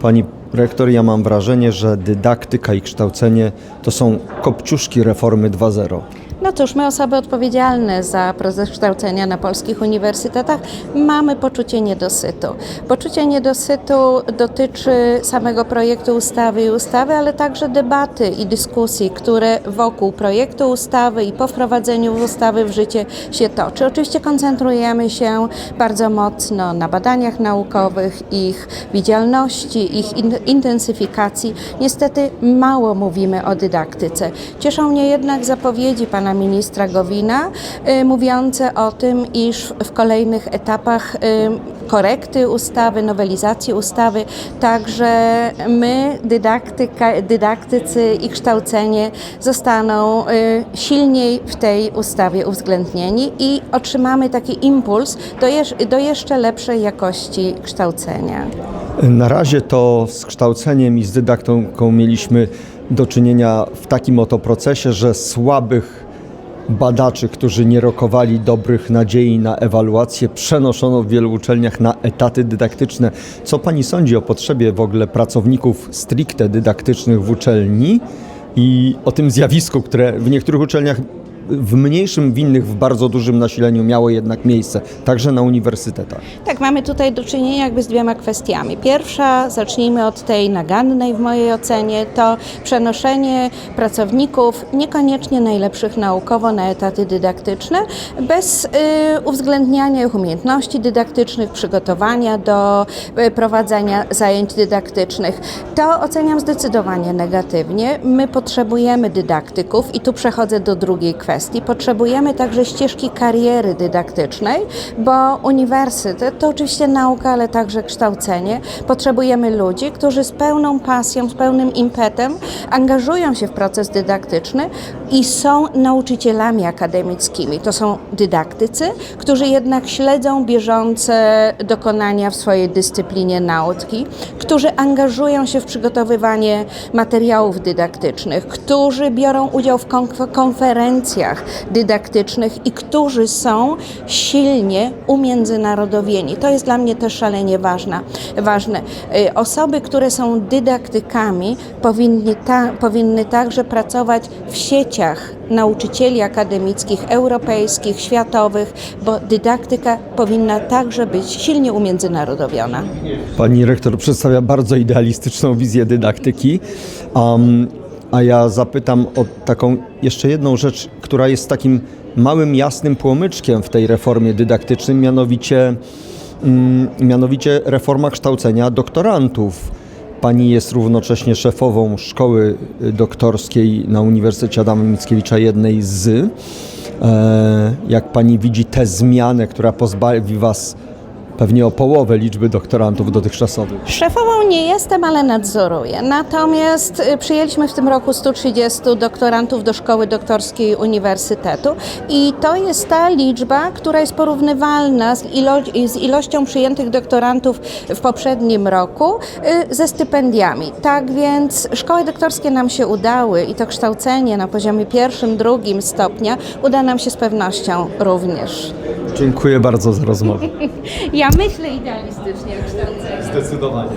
Pani rektor, ja mam wrażenie, że dydaktyka i kształcenie to są kopciuszki reformy 2.0. No cóż, my osoby odpowiedzialne za proces kształcenia na polskich uniwersytetach mamy poczucie niedosytu. Poczucie niedosytu dotyczy samego projektu ustawy i ustawy, ale także debaty i dyskusji, które wokół projektu ustawy i po wprowadzeniu ustawy w życie się toczy. Oczywiście koncentrujemy się bardzo mocno na badaniach naukowych, ich widzialności, ich intensyfikacji. Niestety mało mówimy o dydaktyce. Cieszą mnie jednak zapowiedzi pana ministra Gowina y, mówiące o tym, iż w kolejnych etapach y, korekty ustawy, nowelizacji ustawy, także my, dydaktyka, dydaktycy i kształcenie zostaną y, silniej w tej ustawie uwzględnieni i otrzymamy taki impuls do, jeż- do jeszcze lepszej jakości kształcenia. Na razie to kształceniem i z dydaktyką mieliśmy do czynienia w takim oto procesie, że słabych badaczy, którzy nie rokowali dobrych nadziei na ewaluację, przenoszono w wielu uczelniach na etaty dydaktyczne. Co pani sądzi o potrzebie w ogóle pracowników stricte dydaktycznych w uczelni i o tym zjawisku, które w niektórych uczelniach w mniejszym, w innych w bardzo dużym nasileniu miało jednak miejsce, także na uniwersytetach? Tak, mamy tutaj do czynienia jakby z dwiema kwestiami. Pierwsza, zacznijmy od tej nagannej w mojej ocenie, to przenoszenie pracowników niekoniecznie najlepszych naukowo na etaty dydaktyczne, bez y, uwzględniania ich umiejętności dydaktycznych, przygotowania do y, prowadzenia zajęć dydaktycznych. To oceniam zdecydowanie negatywnie. My potrzebujemy dydaktyków i tu przechodzę do drugiej kwestii. Potrzebujemy także ścieżki kariery dydaktycznej, bo uniwersytet to oczywiście nauka, ale także kształcenie. Potrzebujemy ludzi, którzy z pełną pasją, z pełnym impetem angażują się w proces dydaktyczny i są nauczycielami akademickimi. To są dydaktycy, którzy jednak śledzą bieżące dokonania w swojej dyscyplinie nauki, którzy angażują się w przygotowywanie materiałów dydaktycznych, którzy biorą udział w konf- dydaktycznych i którzy są silnie umiędzynarodowieni. To jest dla mnie też szalenie ważna, ważne. Y, Osoby, które są dydaktykami, powinny, ta, powinny także pracować w sieciach nauczycieli akademickich, europejskich, światowych, bo dydaktyka powinna także być silnie umiędzynarodowiona. Pani rektor przedstawia bardzo idealistyczną wizję dydaktyki, um, a ja zapytam o taką jeszcze jedną rzecz, która jest takim małym, jasnym płomyczkiem w tej reformie dydaktycznej, mianowicie, mm, mianowicie reforma kształcenia doktorantów. Pani jest równocześnie szefową szkoły doktorskiej na Uniwersytecie Adama Mickiewicza, jednej z. E, jak pani widzi tę zmianę, która pozbawi was pewnie o połowę liczby doktorantów dotychczasowych. Szefową nie jestem, ale nadzoruję. Natomiast y, przyjęliśmy w tym roku 130 doktorantów do szkoły doktorskiej Uniwersytetu i to jest ta liczba, która jest porównywalna z, ilo- z ilością przyjętych doktorantów w poprzednim roku y, ze stypendiami. Tak więc szkoły doktorskie nam się udały i to kształcenie na poziomie pierwszym, drugim stopnia uda nam się z pewnością również. Dziękuję bardzo za rozmowę. Ja myślę idealistycznie o kształceniu. Zdecydowanie.